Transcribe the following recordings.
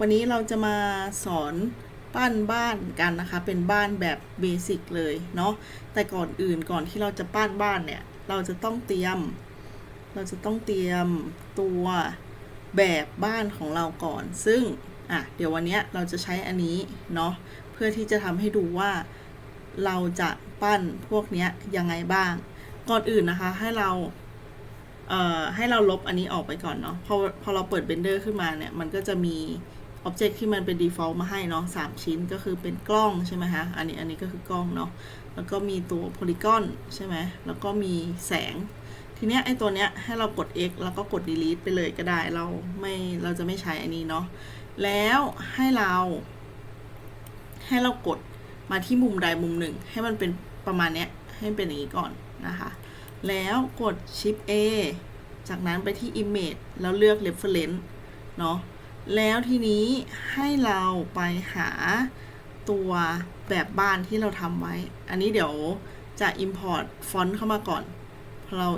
วันนี้เราจะมาสอนปั้นบ้านกันนะคะ เป็นบ้านแบบเบสิกเลยเนาะแต่ก่อนอื่นก่อนที่เราจะปั้นบ้านเนี่ย เราจะต้องเตรียม เราจะต้องเตรียมตัวแบบบ้านของเราก่อน ซึ่งอะเดี๋ยววันเนี้ยเราจะใช้อันนี้เนาะเพื่อที่จะทำให้ดูว่าเราจะปั้นพวกเนี้ยยังไงบ้าง ก่อนอื่นนะคะให้เราเอ่อให้เราลบอันนี้ออกไปก่อนเนาะพอพอเราเปิด Blender ขึ้นมาเนี่ย มันก็จะมี Object ที่มันเป็น default มาให้เนาะสามชิ้นก็คือเป็นกล้องใช่ไหมคะอันนี้อันนี้ก็คือกล้องเนาะแล้วก็มีตัว polygon ใช่ไหมแล้วก็มีแสง ทีเนี้ยไอตัวเนี้ยให้เรากด X แล้วก็กด delete ไปเลยก็ได้เราไม่เราจะไม่ใช้อันนี้เนาะแล้วให้เรา ให้เรากดมาที่มุมใดมุมหนึ่ง ให้มันเป็นประมาณเนี้ยให้เป็นอย่างนี้ก่อนนะคะ แล้วกด Shift A จากนั้นไปที่ Image แล้วเลือก Reference เนาะ แล้วทีนี้ให้เราไปหาตัวแบบบ้านที่เราทำไว้ อันนี้เดี๋ยวจะ Import ฟอนต์เข้ามาก่อนพอเรา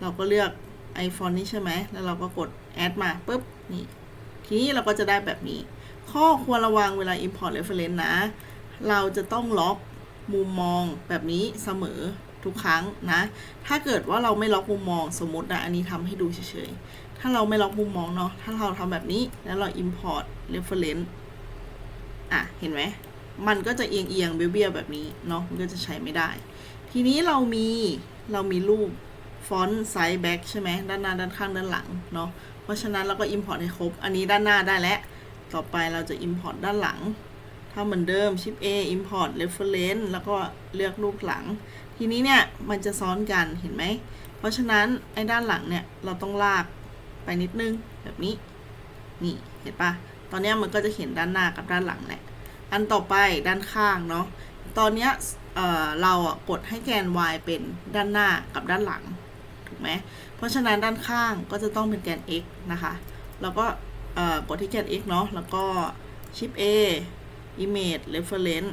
เราก็เลือกไอฟอนต์นี้ใช่ไหม แล้วเราก็กด Add มาปุ๊บ นี่ ทีนี้เราก็จะได้แบบนี้ ข้อควรระวังเวลา Import Reference นะ เราจะต้องล็อกมุมมองแบบนี้เสมอทุกครั้งนะ ถ้าเกิดว่าเราไม่ล็อกมุมมองสมมตินะ อันนี้ทำให้ดูเฉย ถ้าเราไม่ล็อกมุมมองเนาะ ถ้าเราทำแบบนี้แล้วเรา import reference อะ เห็นไหม มันก็จะเอียงเอียงเบี้ยวแบบนี้เนาะ มันก็จะใช้ไม่ได้ ทีนี้เรามี เรามีรูปฟอนต์ไซส์แบ็กใช่ไหม ด้านหน้า ด้านข้าง ด้านหลังเนาะ เพราะฉะนั้นเราก็ import ให้ครบ อันนี้ด้านหน้าได้แล้ว ต่อไปเราจะ import ด้านหลัง ถ้าเหมือนเดิม Shift A import reference แล้วก็เลือกรูปหลัง ทีนี้เนี่ย มันจะซ้อนกัน เห็นไหม เพราะฉะนั้นไอ้ด้านหลังเนี่ย เราต้องลาก ไปนิดนึงแบบนี้ นี่เห็นปะตอนนี้มันก็จะเห็นด้านหน้ากับด้านหลังแหละ อันต่อไปด้านข้างเนาะ ตอนนี้เออเราอะกดให้แกน y เป็นด้านหน้ากับด้านหลัง ถูกไหม เพราะฉะนั้นด้านข้างก็จะต้องเป็นแกน x นะคะ แล้วก็เออกดที่แกน x เนาะ แล้วก็ shift a image reference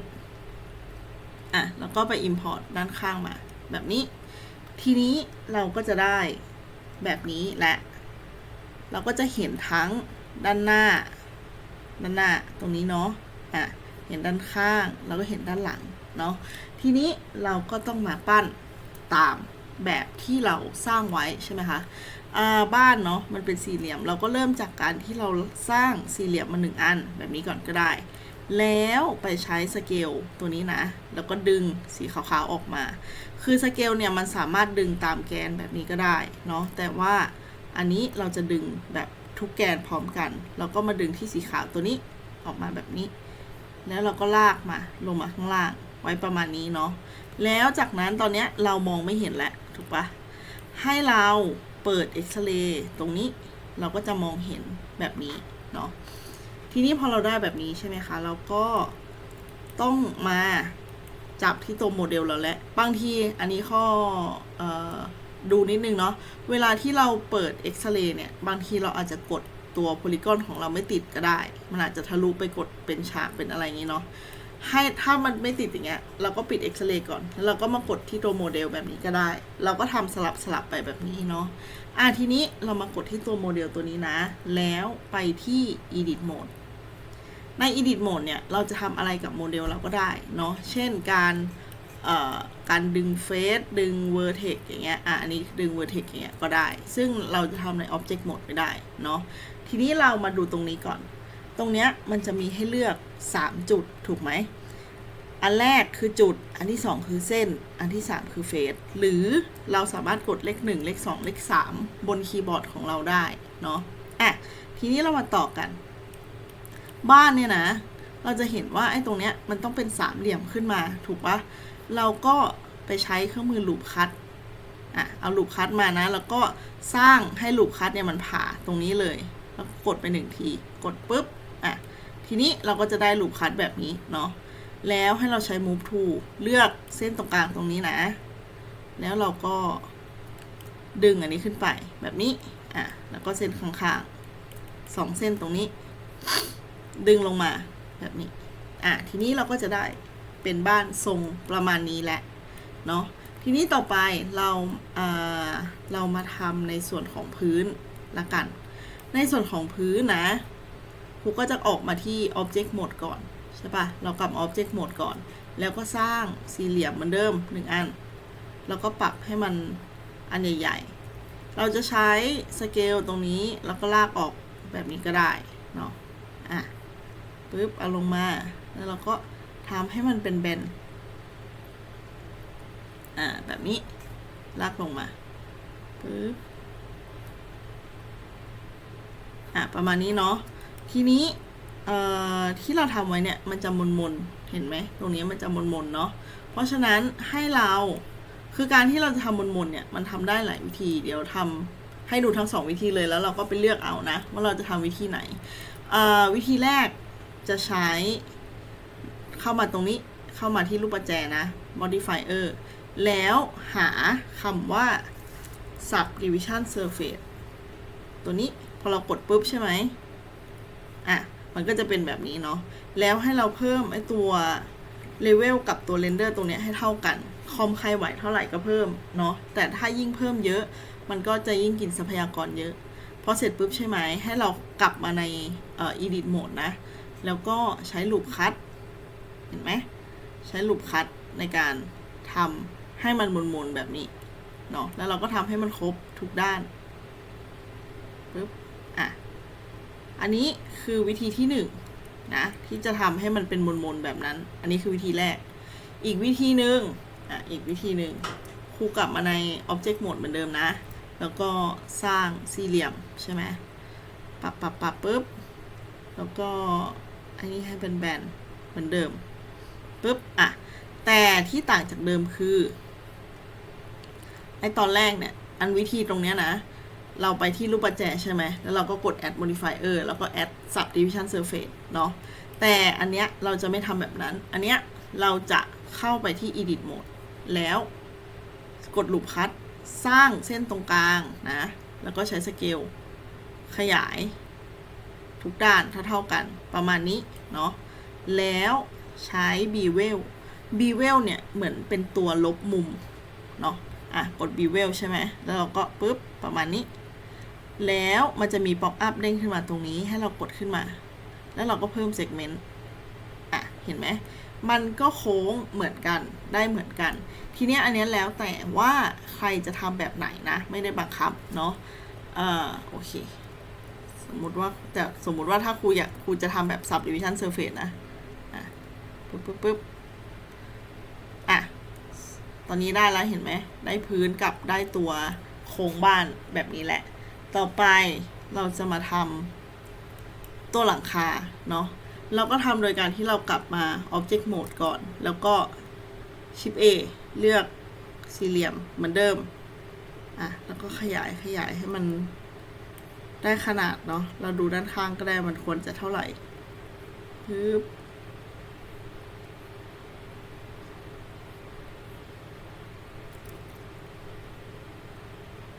อะ แล้วก็ไป import ด้านข้างมา แบบนี้ ทีนี้เราก็จะได้แบบนี้และ เราก็จะเห็นทั้งด้านหน้า ด้านหน้าตรงนี้เนาะอะเห็นด้านข้างแล้วก็เห็นด้านหลังเนาะทีนี้เราก็ต้องมาปั้นตามแบบที่เราสร้างไว้ใช่ไหมคะอ่าบ้านเนาะมันเป็นสี่เหลี่ยม เราก็เริ่มจากการที่เราสร้างสี่เหลี่ยมมาหนึ่งอันแบบนี้ก่อนก็ได้ แล้วไปใช้สเกลตัวนี้นะ แล้วก็ดึงสีขาวๆออกมา คือสเกลเนี่ยมันสามารถดึงตามแกนแบบนี้ก็ได้เนาะแต่ว่า อันนี้เราจะดึงแบบทุกแกนพร้อมกัน เราก็มาดึงที่สีขาวตัวนี้ออกมาแบบนี้ แล้วเราก็ลากมาลงมาข้างล่างไว้ประมาณนี้เนาะ แล้วจากนั้นตอนนี้เรามองไม่เห็นแล้วถูกปะให้เราเปิดเอ็กซเรย์ตรงนี้เราก็จะมองเห็นแบบนี้เนาะ ทีนี้พอเราได้แบบนี้ใช่ไหมคะ เราก็ต้องมาจับที่ตัวโมเดลเราแหละบางทีอันนี้ข้ออ ดูนิดนึงเนาะ เวลาที่เราเปิดเอ็กซเรย์เนี่ย บางทีเราอาจจะกดตัวโพลีกอนของเราไม่ติดก็ได้ มันอาจจะทะลุไปกดเป็นฉากเป็นอะไรอย่างนี้เนาะ ให้ถ้ามันไม่ติดอย่างเงี้ย เราก็ปิดเอ็กซเรย์ก่อน แล้วเราก็มากดที่ตัวโมเดลแบบนี้ก็ได้ เราก็ทำสลับสลับไปแบบนี้เนาะ อะทีนี้เรามากดที่ตัวโมเดลตัวนี้นะ แล้วไปที่ edit mode ใน edit mode เนี่ย เราจะทำอะไรกับโมเดลเราก็ได้เนาะ เช่นการ การดึงเฟซดึง vertex อย่างเงี้ยอะอันนี้ดึง vertex อย่างเงี้ยก็ได้ ซึ่งเราจะทำใน object mode ไม่ได้เนาะทีนี้เรามาดูตรงนี้ก่อน ตรงเนี้ยมันจะมีให้เลือก 3 จุดถูกไหม อันแรกคือจุด อันที่ 2 คือเส้น อันที่ 3 คือเฟส หรือเราสามารถกดเลข 1 เลข 2 เลข 3 บนคีย์บอร์ดของเราได้เนาะอะทีนี้เรามาต่อกัน บ้านเนี่ยนะ เราจะเห็นว่าไอ้ตรงเนี้ยมันต้องเป็นสามเหลี่ยมขึ้นมาถูกปะ เราก็ไปใช้เครื่องมือลูปคัตอะเอาลูปคัตมานะ แล้วก็สร้างให้ลูปคัตเนี่ยมันผ่าตรงนี้เลย แล้วกดไปหนึ่งที กดปุ๊บอะทีนี้เราก็จะได้ลูปคัตแบบนี้เนาะแล้วให้เราใช้ move to เลือกเส้นตรงกลางตรงนี้นะ แล้วเราก็ดึงอันนี้ขึ้นไปแบบนี้อะแล้วก็เส้นข้างๆสองเส้นตรงนี้ ดึงลงมาแบบนี้อะทีนี้เราก็จะได้ เป็นบ้านทรงประมาณนี้แหละเนาะทีนี้ต่อไปเราเอ่อเรามาทำในส่วนของพื้นละกัน ในส่วนของพื้นนะคครูก็จะออกมาที่ Object Mode ก่อนใช่ปะเรากลับ Object Mode ก่อน แล้วก็สร้างสี่เหลี่ยมเหมือนเดิมหนึ่งอัน แล้วก็ปรับให้มันอันใหญ่ๆ เราจะใช้สเกลตรงนี้แล้วก็ลากออกแบบนี้ก็ได้เนาะอะปึ๊บเอาลงมาแล้วเราก็ ทำให้มันเป็นแบนอ่า แบบนี้ ลากลงมาปึ๊บอะประมาณนี้เนาะ ทีนี้ เอ่อ ที่เราทำไว้เนี่ย มันจะมนมนๆเห็นไหม ตรงนี้มันจะมนมนๆเนาะ เพราะฉะนั้นให้เรา คือการที่เราจะทำมนมนๆเนี่ย มันทำได้หลายวิธี เดี๋ยวทำให้ดูทั้งสองวิธีเลย แล้วเราก็ไปเลือกเอานะ ว่าเราจะทำวิธีไหน เอ่อ วิธีแรกจะใช้ เข้ามาตรงนี้เข้ามาที่รูปประแจนะ modifier แล้วหาคำว่า subdivision surface ตัวนี้พอเรากดปุ๊บใช่ไหมอะ มันก็จะเป็นแบบนี้เนาะ แล้วให้เราเพิ่มไอตัวเลเวลกับตัวเรนเดอร์ตรงนี้ให้เท่ากัน คอมใครไหวเท่าไหร่ก็เพิ่มเนาะ แต่ถ้ายิ่งเพิ่มเยอะ มันก็จะยิ่งกินทรัพยากรเยอะ พอเสร็จปุ๊บใช่ไหม ให้เรากลับมาในเอ่อ edit mode นะ แล้วก็ใช้ลูปคัต เห็นไหมใช้ลูปคัตในการทำให้มันมนๆแบบนี้เนาะแล้วเราก็ทำให้มันครบทุกด้านปุ๊บอะอันนี้คือวิธีที่หนึ่งนะที่จะทำให้มันเป็นมนๆแบบนั้น อันนี้คือวิธีแรก อีกวิธีหนึ่งอะอีกวิธีหนึ่งครูกลับมาใน Object Mode เหมือนเดิมนะ แล้วก็สร้างสี่เหลี่ยมใช่ไหมปรับปรับปรับปุ๊บ แล้วก็อันนี้ให้เป็นแบนเหมือนเดิม ปุ๊บอะแต่ที่ต่างจากเดิมคือไอตอนแรกเนี่ย อันวิธีตรงเนี้ยนะ เราไปที่รูปประแจใช่ไหม แล้วเราก็กด add modifier แล้วก็ add subdivision surface เนาะ แต่อันเนี้ยเราจะไม่ทำแบบนั้น อันเนี้ยเราจะเข้าไปที่ edit mode แล้วกดลูปคัตสร้างเส้นตรงกลางนะ แล้วก็ใช้สเกลขยาย ทุกด้านเท่าๆกันประมาณนี้ เนาะ แล้ว ใช้ bevel bevel เนี่ยเหมือนเป็นตัวลบมุมเนาะอะกด bevel ใช่ไหมแล้วเราก็ปุ๊บประมาณนี้ แล้วมันจะมี pop up เด้งขึ้นมาตรงนี้ให้เรากดขึ้นมา แล้วเราก็เพิ่ม segment อะเห็นไหมมันก็โค้งเหมือนกันได้เหมือนกัน ทีเนี้ยอันนี้แล้วแต่ว่าใครจะทำแบบไหนนะ ไม่ได้บังคับเนาะเอ่อโอเค สมมติว่าแต่สมมติว่าถ้าครูอยากครูจะทำแบบ subdivision surface นะ ปึ๊บปึ๊บปึ๊บอะ ตอนนี้ได้แล้วเห็นไหม ได้พื้นกับได้ตัวโครงบ้านแบบนี้แหละ ต่อไปเราจะมาทำตัวหลังคาเนาะ เราก็ทำโดยการที่เรากลับมา Object Mode ก่อน แล้วก็ Shift A เลือกสี่เหลี่ยมเหมือนเดิม อะ แล้วก็ขยายขยายให้มันได้ขนาดเนาะ เราดูด้านข้างก็ได้มันควรจะเท่าไหร่ปึ๊บ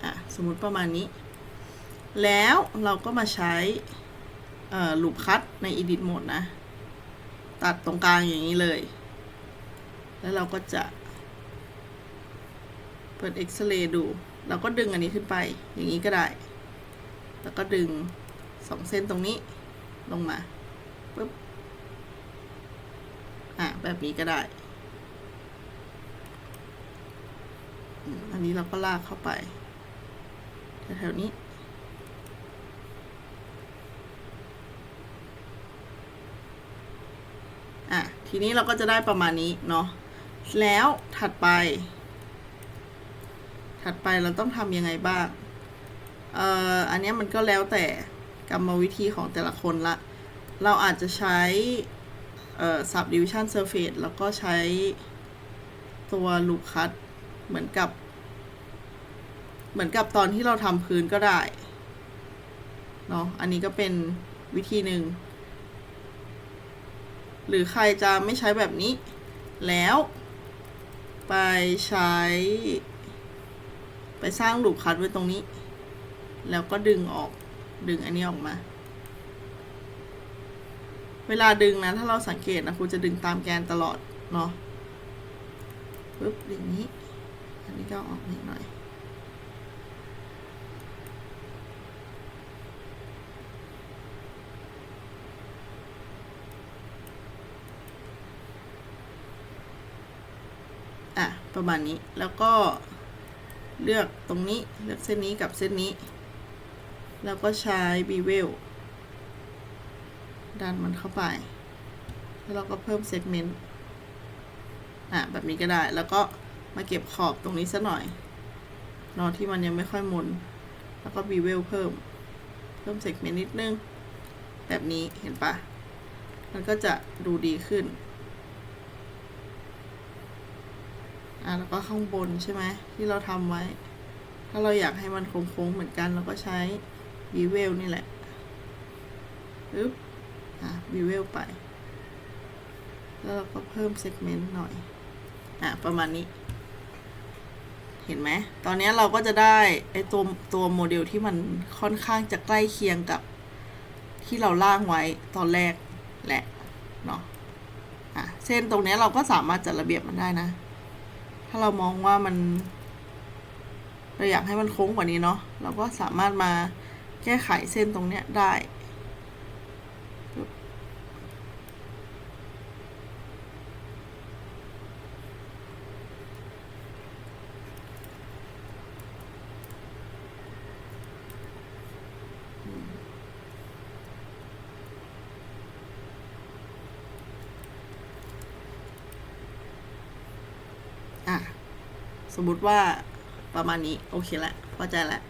อะ สมมติประมาณนี้ แล้วเราก็มาใช้ลูปคัตใน edit mode นะ ตัดตรงกลางอย่างนี้เลย แล้วเราก็จะเปิด X-ray ดู เราก็ดึงอันนี้ขึ้นไป อย่างนี้ก็ได้ แล้วก็ดึงสองเส้นตรงนี้ลงมาปุ๊บ อะ แบบนี้ก็ได้ อันนี้เราก็ลากเข้าไป แถวนี้อะทีนี้เราก็จะได้ประมาณนี้เนาะแล้วถัดไป ถัดไปเราต้องทำยังไงบ้างเอ่ออันนี้มันก็แล้วแต่กรรมวิธีของแต่ละคนละ เราอาจจะใช้เอ่อ subdivision surface แล้วก็ใช้ตัว loop cut เหมือนกับ เหมือนกับตอนที่เราทำพื้นก็ได้เนาะอันนี้ก็เป็นวิธีหนึ่ง หรือใครจะไม่ใช้แบบนี้ แล้ว ไปใช้ ไปสร้างหลูปคัดไว้ตรงนี้ แล้วก็ดึงออกดึงอันนี้ออกมา เวลาดึงนะ ถ้าเราสังเกตนะครูจะดึงตามแกนตลอดเนาะปึ๊บอย่างนี้ อันนี้ก็ออกนิดหน่อย อ ประมาณนี้แล้วก็เลือกตรงนี้เลือกเส้นนี้กับเส้นนี้ แล้วก็ใช้บีเวลดันมันเข้าไป แล้วเราก็เพิ่มเซกเมนต์อะแบบนี้ก็ได้แล้วก็มาเก็บขอบตรงนี้ซะหน่อยนอะที่มันยังไม่ค่อยมน แล้วก็บีเวลเพิ่ม เพิ่มเซกเมนต์นิดนึง แบบนี้เห็นปะมันก็จะดูดีขึ้น อะแล้วก็ข้างบนใช่ไหมที่เราทำไว้ ถ้าเราอยากให้มันโค้งๆเหมือนกันเราก็ใช้บีเวลนี่แหละปึ๊บอะบีเวลไป แล้วเราก็เพิ่มเซกเมนต์หน่อย อะประมาณนี้ เห็นไหม ตอนนี้เราก็จะได้ไอตัวตัวโมเดลที่มันค่อนข้างจะใกล้เคียงกับที่เราล่างไว้ตอนแรกแหละเนาะอะเส้นตรงนี้เราก็สามารถจัดระเบียบมันได้นะ ถ้าเรามองว่ามันเราอยากให้มันโค้งกว่านี้เนาะเราก็สามารถมาแก้ไขเส้นตรงเนี้ยได้ สมมติว่าประมาณนี้ โอเคแล้วพอใจแล้ว